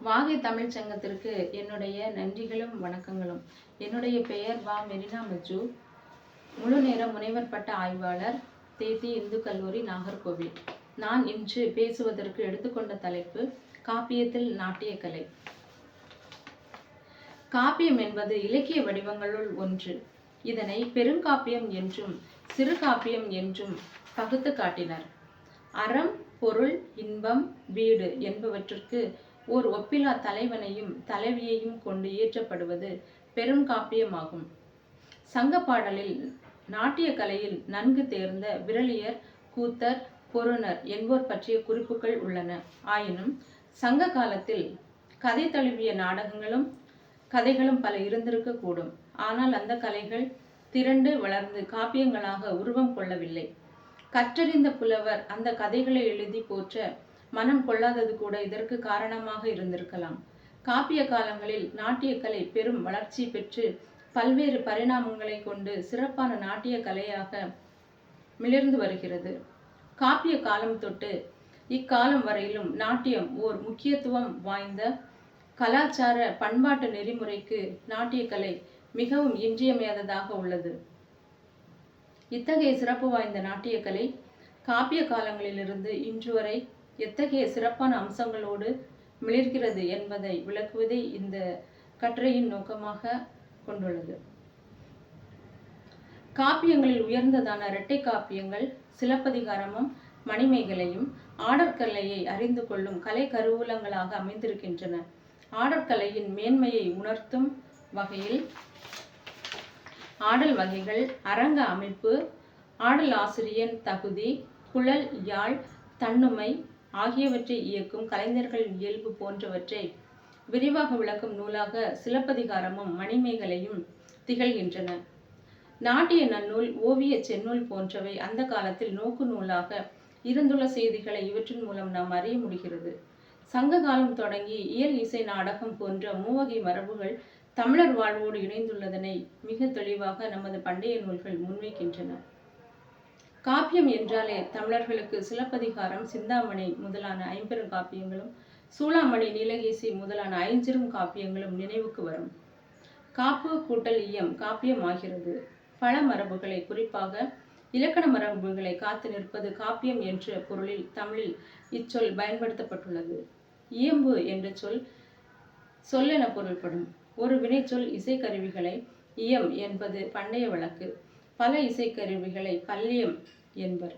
வாகை தமிழ் சங்கத்திற்கு என்னுடைய நன்றிகளும் வணக்கங்களும். என்னுடைய பெயர் வா. மெரினா மஜு முழு நேர முனைவர் பட்ட ஆய்வாளர் தேதி இந்து கல்லூரி நாகர்கோவில். நான் இன்று பேசுவதற்கு எடுத்துக்கொண்ட தலைப்பு காப்பியத்தில் நாட்டியக்கலை காப்பியம் என்பது இலக்கிய வடிவங்களுள் ஒன்று. இதனை பெருங்காப்பியம் என்றும் சிறு காப்பியம் என்றும் பகுத்து காட்டினர். அறம் பொருள் இன்பம் வீடு என்பவற்றிற்கு ஓர் ஒப்பிலா தலைவனையும் தலைவியையும் கொண்டு இயற்றப்படுவது பெருங்காப்பியமாகும் சங்க பாடலில் நாட்டிய கலையில் நன்கு தேர்ந்த விரலியர் கூத்தர் பொருணர் என்போர் பற்றிய குறிப்புகள் உள்ளன. ஆயினும் சங்க காலத்தில் கதை தழுவிய நாடகங்களும் கதைகளும் பல இருந்திருக்க கூடும். ஆனால் அந்த கலைகள் திரண்டு வளர்ந்து காப்பியங்களாக உருவம் கொள்ளவில்லை. கற்றறிந்த புலவர் அந்த கதைகளை எழுதி போற்ற மனம் கொள்ளாதது கூட இதற்கு காரணமாக இருந்திருக்கலாம். காப்பிய காலங்களில் நாட்டியக்கலை பெரும் வளர்ச்சி பெற்று பல்வேறு பரிணாமங்களை கொண்டு சிறப்பான நாட்டிய கலையாக மிளிர்ந்து வருகிறது. காப்பிய காலம் தொட்டு இக்காலம் வரையிலும் நாட்டியம் ஓர் முக்கியத்துவம் வாய்ந்த கலாச்சார பண்பாட்டு நெறிமுறைக்கு நாட்டியக்கலை மிகவும் இன்றியமையாததாக உள்ளது. இத்தகைய சிறப்பு வாய்ந்த நாட்டியக்கலை காப்பிய காலங்களிலிருந்து இன்று வரை எத்தகைய சிறப்பான அம்சங்களோடு மிளிர்கிறது என்பதை விளக்குவதே இந்த கட்டுரையின் நோக்கமாக கொண்டுள்ளது. காப்பியங்களில் உயர்ந்ததான இரட்டை காப்பியங்கள் சிலப்பதிகாரமும் மணிமேகலையும் ஆடற்கலையை அறிந்து கொள்ளும் கலை கருவூலங்களாக அமைந்திருக்கின்றன. ஆடற்கலையின் மேன்மையை உணர்த்தும் வகையில் ஆடல் வகைகள் அரங்க அமைப்பு ஆடல் ஆசிரியன் தகுதி குழல் யாழ் தன்னுமை ஆகியவற்றை இயக்கும் கலைஞர்கள் இயல்பு போன்றவற்றை விரிவாக விளக்கும் நூலாக சிலப்பதிகாரமும் மணிமேகலையும் திகழ்கின்றன. நாட்டிய நன்னூல் ஓவிய செந்நூல் போன்றவை அந்த காலத்தில் நோக்கு நூலாக இருந்துள்ள செய்திகளை இவற்றின் மூலம் நாம் அறிய முடிகிறது. சங்க காலம் தொடங்கி இயல் இசை நாடகம் போன்ற மூவகை மரபுகள் தமிழர் வாழ்வோடு இணைந்துள்ளதனை மிக தெளிவாக நமது பண்டைய நூல்கள் முன்வைக்கின்றன. காப்பியம் என்றாலே தமிழர்களுக்கு சிலப்பதிகாரம் சிந்தாமணி முதலான ஐம்பெரும் காப்பியங்களும் சூளாமணி நீலகேசி முதலான ஐஞ்சிறும் காப்பியங்களும் நினைவுக்கு வரும். காப்பு கூட்டல் இயம் காப்பியம் ஆகிறது பல மரபுகளை குறிப்பாக இலக்கண மரபுகளை காத்து நிற்பது காப்பியம் என்ற பொருளில் தமிழில் இச்சொல் பயன்படுத்தப்பட்டுள்ளது. இயம்பு என்ற சொல் சொல்லென பொருள்படும். ஒரு வினைச்சொல் இசைக்கருவிகளை இயம் என்பது பண்டைய வழக்கு. பல இசைக்கருவிகளை பல்லியம் என்பர்.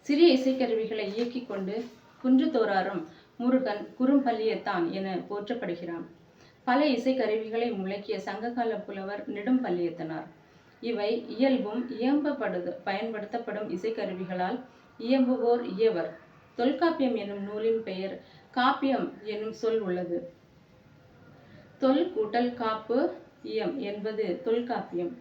சிறிய இசைக்கருவிகளை இயக்கிக் கொண்டு குன்றுதோறாரும் முருகன் குறும்பள்ளியத்தான் என போற்றப்படுகிறான். பல இசைக்கருவிகளை முழக்கிய சங்ககால புலவர் நெடும்பல்லியத்தனார் இவை இயல்பும் இயம்பப்படுது பயன்படுத்தப்படும் இசைக்கருவிகளால் இயம்புவோர் இயவர். தொல்காப்பியம் என்னும் நூலின் பெயர் காப்பியம் என்னும் சொல் உள்ளது. தொல் கூட்டல் காப்பு இயம் என்பது தொல்காப்பியம்.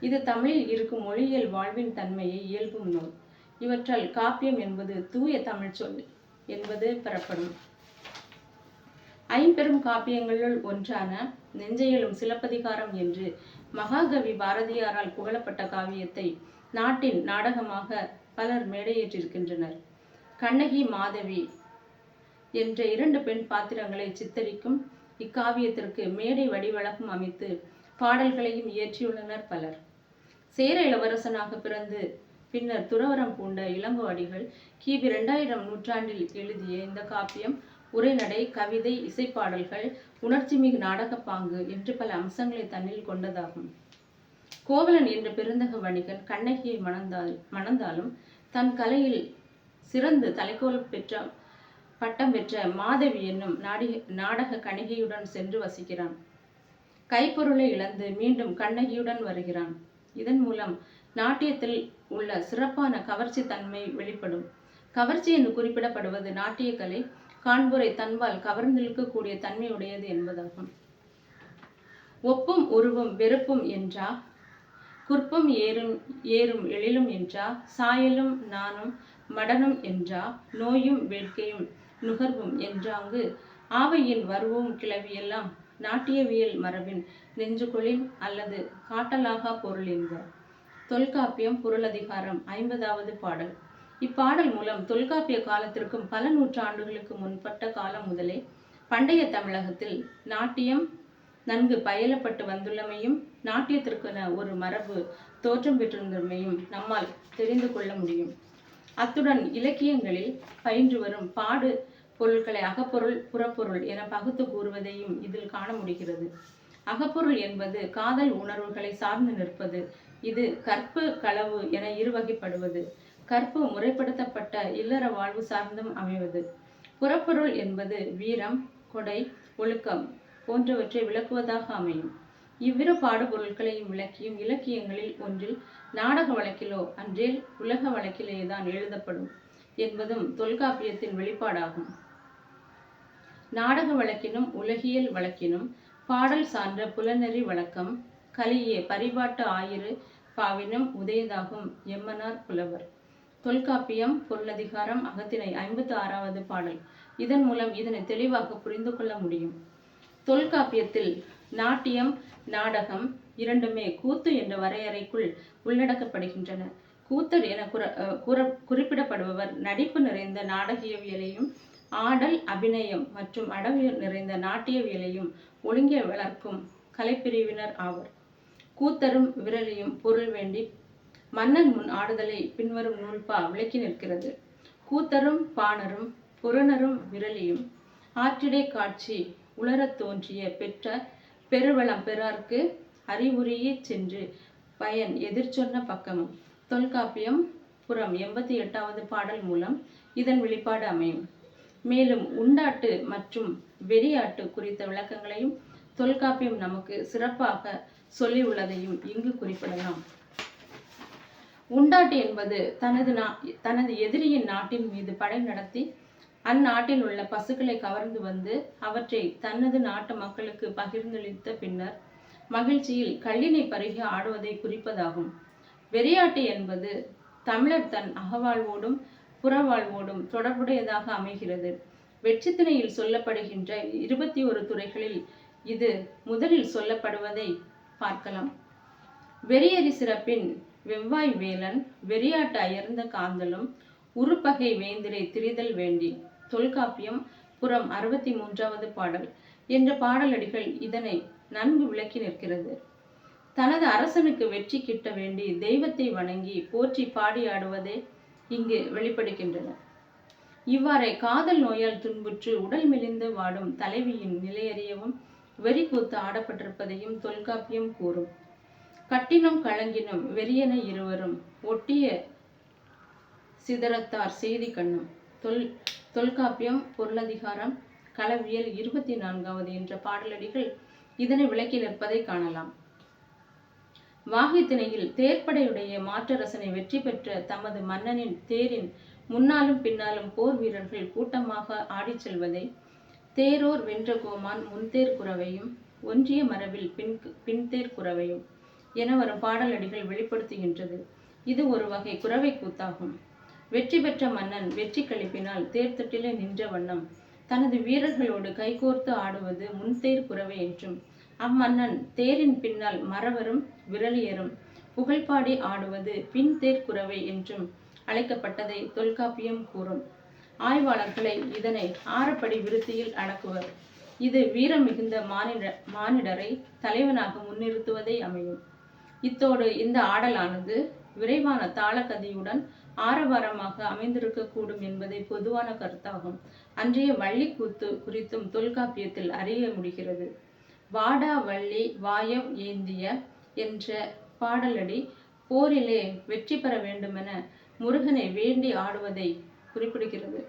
இது தமிழில் இருக்கும் மொழியியல் வாழ்வின் தன்மையை இயல்பும் நூல். இவற்றால் காப்பியம் என்பது தூய தமிழ் சொல் என்பது பெறப்படும். ஐம்பெரும் காப்பியங்களுள் ஒன்றான நெஞ்சையலும் சிலப்பதிகாரம் என்று மகாகவி பாரதியாரால் புகழப்பட்ட காவியத்தை நாட்டின் நாடகமாக பலர் மேடையேற்றிருக்கின்றனர். கண்ணகி மாதவி என்ற இரண்டு பெண் பாத்திரங்களை சித்தரிக்கும் இக்காவியத்திற்கு மேடை வடிவழகம் அமைத்து பாடல்களையும் இயற்றியுள்ளனர் பலர். சேர இளவரசனாக பிறந்து பின்னர் துறவரம் பூண்ட இளங்கோவடிகள் கிபி இரண்டாயிரம் நூற்றாண்டில் எழுதிய இந்த காப்பியம் உரைநடை கவிதை இசைப்பாடல்கள் உணர்ச்சிமிகு நாடகப் பாங்கு என்று பல அம்சங்களை தன்னில் கொண்டதாகும். கோவலன் என்ற பெருந்தக வணிகன் கண்ணகியை மணந்தால் மணந்தாலும் தன் கலையில் சிறந்து தலைக்கோல் பெற்ற பட்டம் பெற்ற மாதவி என்னும் நாடிக நாடக கணிகையுடன் சென்று வசிக்கிறான். கைப்பொருளை இழந்து மீண்டும் கண்ணகியுடன் வருகிறான். இதன் மூலம் நாட்டியத்தில் உள்ள சிறப்பான கவர்ச்சி தன்மை வெளிப்படும். கவர்ச்சி என்று குறிப்பிடப்படுவது நாட்டியக்கலை காண்புரை தன்பால் கவர்ந்திழுக்கக்கூடிய தன்மையுடையது என்பதாகும். ஒப்பும் உருவும் வெறுப்பும் என்றா? குற்பம் ஏறும் ஏறும் எழிலும் என்றா? சாயலும் நானும் மடனும் என்றா? நோயும் வேட்கையும் நுகர்வும் என்றாங்கு ஆவையின் வருவும் கிளவியெல்லாம் நாட்டியவியல் மரபின் நெஞ்சுகுளின் அல்லது காட்டலாகா பொருள் என்ப தொல்காப்பியம் பொருளதிகாரம் ஐம்பதாவது பாடல். இப்பாடல் மூலம் தொல்காப்பிய காலத்திற்கும் பல நூற்றாண்டுகளுக்கு முன்பட்ட காலம் முதலே பண்டைய தமிழகத்தில் நாட்டியம் நன்கு பயிலப்பட்டு வந்துள்ளமையும் நாட்டியத்திற்கென ஒரு மரபு தோற்றம் பெற்றிருந்தமையும் நம்மால் தெரிந்து கொள்ள முடியும். அத்துடன் இலக்கியங்களில் பயின்று வரும் பாடு பொருட்களை அகப்பொருள் புறப்பொருள் என பகுத்து கூறுவதையும் இதில் காண முடிகிறது. அகப்பொருள் என்பது காதல் உணர்வுகளை சார்ந்து நிற்பது. இது கற்பு களவு என இருவகைப்படுவது. கற்பு முறைப்படுத்தப்பட்ட இல்லற வாழ்வு சார்ந்தும் அமைவது. புறப்பொருள் என்பது வீரம் கொடை ஒழுக்கம் போன்றவற்றை விளக்குவதாக அமையும். இவ்விரு பாடுபொருட்களையும் விளக்கியும் இலக்கியங்களில் ஒன்றில் நாடக வழக்கிலோ அன்றே உலக வழக்கிலேயே தான் எழுதப்படும் என்பதும் தொல்காப்பியத்தின் வெளிப்பாடாகும். நாடக வழக்கினும் உலகியல் வழக்கினும் பாடல் சார்ந்த புலனறி வழக்கம் கலியே பரிபாட்டு ஆயிரு பாவினும் உதயதாகும் எம்மனார் புலவர். தொல்காப்பியம் பொருளதிகாரம் அகத்தினை ஐம்பத்தி ஆறாவது பாடல். இதன் மூலம் இதனை தெளிவாக புரிந்து கொள்ள முடியும். தொல்காப்பியத்தில் நாட்டியம் நாடகம் இரண்டுமே கூத்து என்ற வரையறைக்குள் உள்ளடக்கப்படுகின்றன. கூத்தர் என குற குறிப்பிடப்படுபவர் நடிப்பு நிறைந்த நாடகியவியலையும் ஆடல் அபிநயம் மற்றும் அடவியல் நிறைந்த நாட்டியவியலையும் ஒழுங்கிய வளர்க்கும் கலைப்பிரிவினர் ஆவர். கூத்தரும் விரலியும் பொருள் வேண்டி மன்னன் முன் ஆடுதலை பின்வரும் நூல்பா விளக்கி நிற்கிறது. கூத்தரும் பாணரும் புறனரும் விரலியும் ஆற்றிடை காட்சி உலரத் தோன்றிய பெற்ற பெருவளம் பெறார்க்கு அறிவுரையே சென்று பயன் எதிர்ச்சொன்ன பக்கமும். தொல்காப்பியம் புறம் எண்பத்தி எட்டாவது பாடல் மூலம் இதன் வெளிப்பாடு அமையும். மேலும் உண்டாட்டு மற்றும் வெறியாட்டு குறித்த விளக்கங்களையும் தொல்காப்பியம் நமக்கு சிறப்பாக சொல்லி உள்ளதையும் இங்கு குறிப்பிடலாம். உண்டாட்டு என்பது தனது நா தனது எதிரியின் நாட்டின் மீது படை நடத்தி அந்நாட்டில் உள்ள பசுக்களை கவர்ந்து வந்து அவற்றை தனது நாட்டு மக்களுக்கு பகிர்ந்தளித்த பின்னர் மகிழ்ச்சியில் கல்லினை பருகி ஆடுவதை குறிப்பதாகும். வெறியாட்டு என்பது தமிழர் தன் அகவாழ்வோடும் புறவாழ்வோடும் தொடர்புடையதாக அமைகிறது. வெற்றித்திணையில் சொல்லப்படுகின்ற இருபத்தி ஒரு துறைகளில் இது முதலில் சொல்லப்படுவதை பார்க்கலாம். வெறியறி சிறப்பின் வெவ்வாய் வேலன் வெறியாட்டு அயர்ந்த காந்தலும் உருப்பகை வேந்திரை திரிதல் வேண்டி தொல்காப்பியம் புறம் அறுபத்தி மூன்றாவது பாடல் என்ற பாடலடிகள் இதனை நன்கு விளக்கி நிற்கிறது. தனது அரசனுக்கு வெற்றி கிட்ட வேண்டி தெய்வத்தை வணங்கி போற்றி பாடியாடுவதே இங்கு வெளிப்படுகின்றன. இவ்வாறே காதல் நோயால் துன்புற்று உடல் மெலிந்து வாடும் தலைவியின் நிலையறியவும் வெறி கூத்து ஆடப்பட்டிருப்பதையும் தொல்காப்பியம் கூறும். கட்டினும் கலங்கினும் வெறியன இருவரும் ஒட்டிய சிதறத்தார் செய்தி கண்ணும். தொல் தொல்காப்பியம் பொருளதிகாரம் களவியல் இருபத்தி நான்காவது என்ற பாடலடிகள் இதனை விளக்கி நிற்பதை காணலாம். வாகைத்திணையில் தேர்ப்படையுடைய மாற்றரசனை வெற்றி பெற்ற தமது மன்னனின் தேரின் முன்னாலும் பின்னாலும் போர் வீரர்கள் கூட்டமாக ஆடிச் செல்வதை தேரோர் வென்ற கோமான் முன்தேர் குறவையும் ஒன்றிய மரபில் பின் பின்தேர் குறவையும் என வரும் பாடலடிகள் வெளிப்படுத்துகின்றது. இது ஒரு வகை குறவை கூத்தாகும். வெற்றி பெற்ற மன்னன் வெற்றி கழிப்பினால் தேர்தட்டிலே நின்ற வண்ணம் தனது வீரர்களோடு கைகோர்த்து ஆடுவது முன்தேர் குறவை என்றும் அம்மன்னன் தேரின் பின்னால் மறவரும் விரலியரும் புகழ்பாடி ஆடுவது பின் தேர்க்குறவை என்றும் அழைக்கப்பட்டதை தொல்காப்பியம் கூறும். ஆய்வாளர்களை இதனை ஆறப்படி விருத்தியில் அடக்குவர். இது வீரம் மிகுந்த மானிட மானிடரை தலைவனாக முன்னிறுத்துவதை அமையும். இத்தோடு இந்த ஆடலானது விரைவான தாளகதியுடன் ஆரவாரமாக அமைந்திருக்கக்கூடும் என்பதை பொதுவான கருத்தாகும். அன்றைய வள்ளிக்கூத்து குறித்தும் தொல்காப்பியத்தில் அறிய முடிகிறது. வாடாவள்ளி வாயம் ஏந்திய என்ற பாடலடி போரிலே வெற்றி பெற வேண்டுமென முருகனை வேண்டி ஆடுவதை குறிப்பிடுகிறது.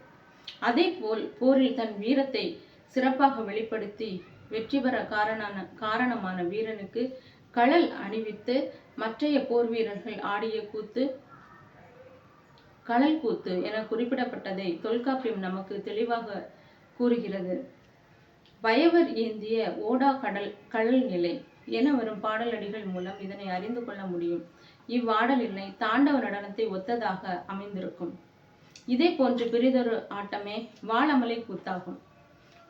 அதே போல் போரில் தன் வீரத்தை சிறப்பாக வெளிப்படுத்தி வெற்றி பெற காரணான காரணமான வீரனுக்கு களல் அணிவித்து மற்றைய போர் வீரர்கள் ஆடிய கூத்து களல் கூத்து என குறிப்பிடப்பட்டதை தொல்காப்பியம் நமக்கு தெளிவாக கூறுகிறது. வயவர் ஏந்திய ஓடா கடல் கடல் நிலை என வரும் பாடலடிகள் மூலம் இதனை அறிந்து கொள்ள முடியும். இவ்வாடலினை தாண்டவ நடனத்தை ஒத்ததாக அமைந்திருக்கும். இதே போன்று பிரிதொரு ஆட்டமே வாழமலை கூத்தாகும்.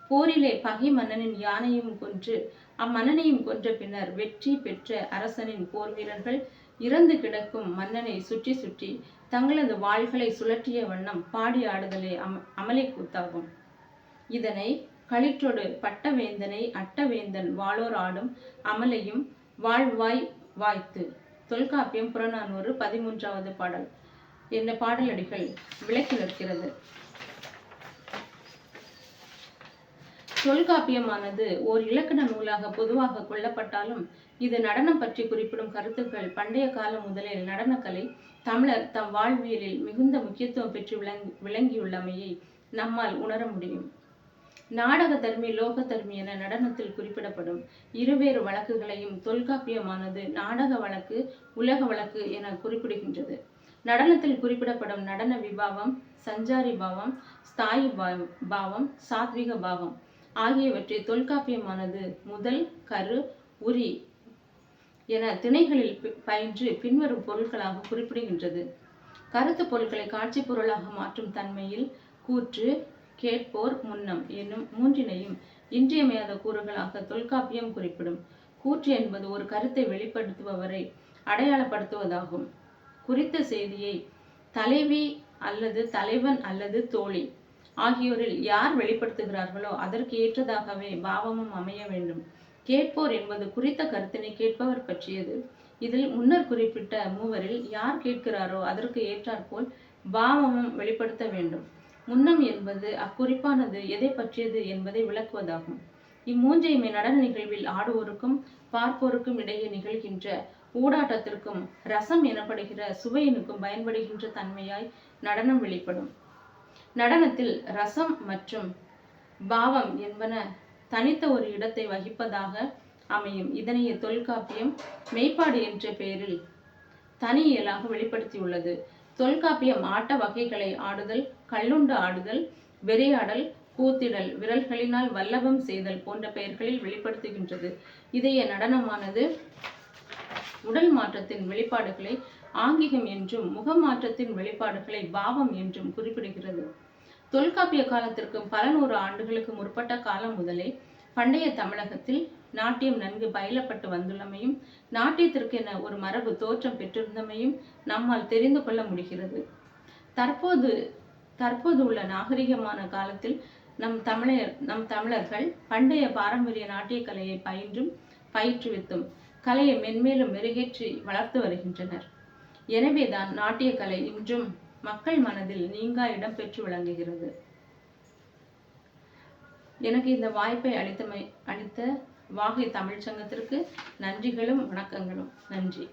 போரிலே பகை மன்னனின் யானையும் கொன்று அம்மன்னனையும் கொன்ற பின்னர் வெற்றி பெற்ற அரசனின் போர் வீரர்கள் இறந்து கிடக்கும் மன்னனை சுற்றி சுற்றி தங்களது வாள்களை சுழற்றிய வண்ணம் பாடி ஆடுதலே அம அமலை கூத்தாகும். இதனை களிற்றொடு பட்டவேந்தனை அட்டவேந்தன் வாளோர் ஆடும் அமலையும் வாழ்வாய் வாய்த்து. தொல்காப்பியம் புறநானூறு பதிமூன்றாவது பாடல். என்ற பாடலடிகள் விளக்கி நிற்கிறது. தொல்காப்பியமானது ஓர் இலக்கண நூலாக பொதுவாக கொள்ளப்பட்டாலும் இது நடனம் பற்றி குறிப்பிடும் கருத்துக்கள் பண்டைய காலம் முதலில் நடனக்கலை தமிழர் தம் வாழ்வியலில் மிகுந்த முக்கியத்துவம் பெற்று விளங்கி விளங்கியுள்ளமையை நம்மால் உணர முடியும். நாடக தர்மி லோக தர்மி என நடனத்தில் குறிப்பிடப்படும் இருவேறு வழக்குகளையும் தொல்காப்பியமானது நாடக வழக்கு உலக வழக்கு என குறிப்பிடுகின்றது. நடனத்தில் குறிப்பிடப்படும் நடன விபாவம் சஞ்சாரி பாவம் ஸ்தாயி பாவம் சாத்விக பாவம் ஆகியவற்றை தொல்காப்பியமானது முதல் கரு உரி என திணைகளில் பயின்று பின்வரும் பொருட்களாக குறிப்பிடுகின்றது. கருத்து பொருட்களை காட்சி பொருளாக மாற்றும் தன்மையில் கூற்று கேட்போர் முன்னம் என்னும் மூன்றினையும் இன்றியமையாத கூறுகளாக தொல்காப்பியம் குறிப்பிடும். கூற்று என்பது ஒரு கருத்தை வெளிப்படுத்துபவரை அடையாளப்படுத்துவதாகும். குறித்த செய்தியை தலைவி அல்லது தலைவன் அல்லது தோழி ஆகியோரில் யார் வெளிப்படுத்துகிறார்களோ அதற்கு ஏற்றதாகவே பாவமும் அமைய வேண்டும். கேட்போர் என்பது குறித்த கருத்தினை கேட்பவர் பற்றியது. இதில் முன்னர் குறிப்பிட்ட மூவரில் யார் கேட்கிறாரோ அதற்கு ஏற்றாற்போல் பாவமும் வெளிப்படுத்த வேண்டும். முன்னம் என்பது அக்குறிப்பானது எதை பற்றியது என்பதை விளக்குவதாகும். இம்மூன்றையுமே நடன நிகழ்வில் ஆடுவோருக்கும் பார்ப்போருக்கும் இடையே நிகழ்கின்ற ஊடாட்டத்திற்கும் ரசம் எனப்படுகிற சுவையினுக்கும் பயன்படுகின்ற தன்மையாய் நடனம் வெளிப்படும். நடனத்தில் ரசம் மற்றும் பாவம் என்பன தனித்த ஒரு இடத்தை வகிப்பதாக அமையும். இதனைய தொல்காப்பியம் மெய்ப்பாடு என்ற பெயரில் தனி இயலாக வெளிப்படுத்தியுள்ளது. தொல்காப்பியம் ஆட்ட வகைகளை ஆடுதல் கல்லுண்டு ஆடுதல் வெறியாடல் கூத்திடல் விரல்களினால் வல்லபம் செய்தல் போன்ற பெயர்களில் வெளிப்படுத்துகின்றது. இதைய நடனமானது உடல் மாற்றத்தின் வெளிப்பாடுகளை ஆங்கிகம் என்றும் முகமாற்றத்தின் வெளிப்பாடுகளை பாவம் என்றும் குறிப்பிடுகிறது. தொல்காப்பிய காலத்திற்கும் பல நூறு ஆண்டுகளுக்கு முற்பட்ட காலம் முதலே பண்டைய தமிழகத்தில் நாட்டியம் நன்கு பயிலப்பட்டு வந்துள்ளமையும் நாட்டியத்திற்கென ஒரு மரபு தோற்றம் பெற்றிருந்தமையும் நம்மால் தெரிந்து கொள்ள முடிகிறது. தற்போது தற்போது உள்ள நாகரிகமான காலத்தில் நம் தமிழர் நம் தமிழர்கள் பண்டைய பாரம்பரிய நாட்டிய கலையை பயின்றும் பயிற்றுவித்தும் கலையை மென்மேலும் மெருகேற்றி வளர்த்து வருகின்றனர். எனவேதான் நாட்டிய கலை இன்றும் மக்கள் மனதில் நீங்கா இடம் பெற்று விளங்குகிறது. எனக்கு இந்த வாய்ப்பை அளித்தமை அளித்த வாகை தமிழ்ச்சங்கத்திற்கு நன்றிகளும் வணக்கங்களும். நன்றி.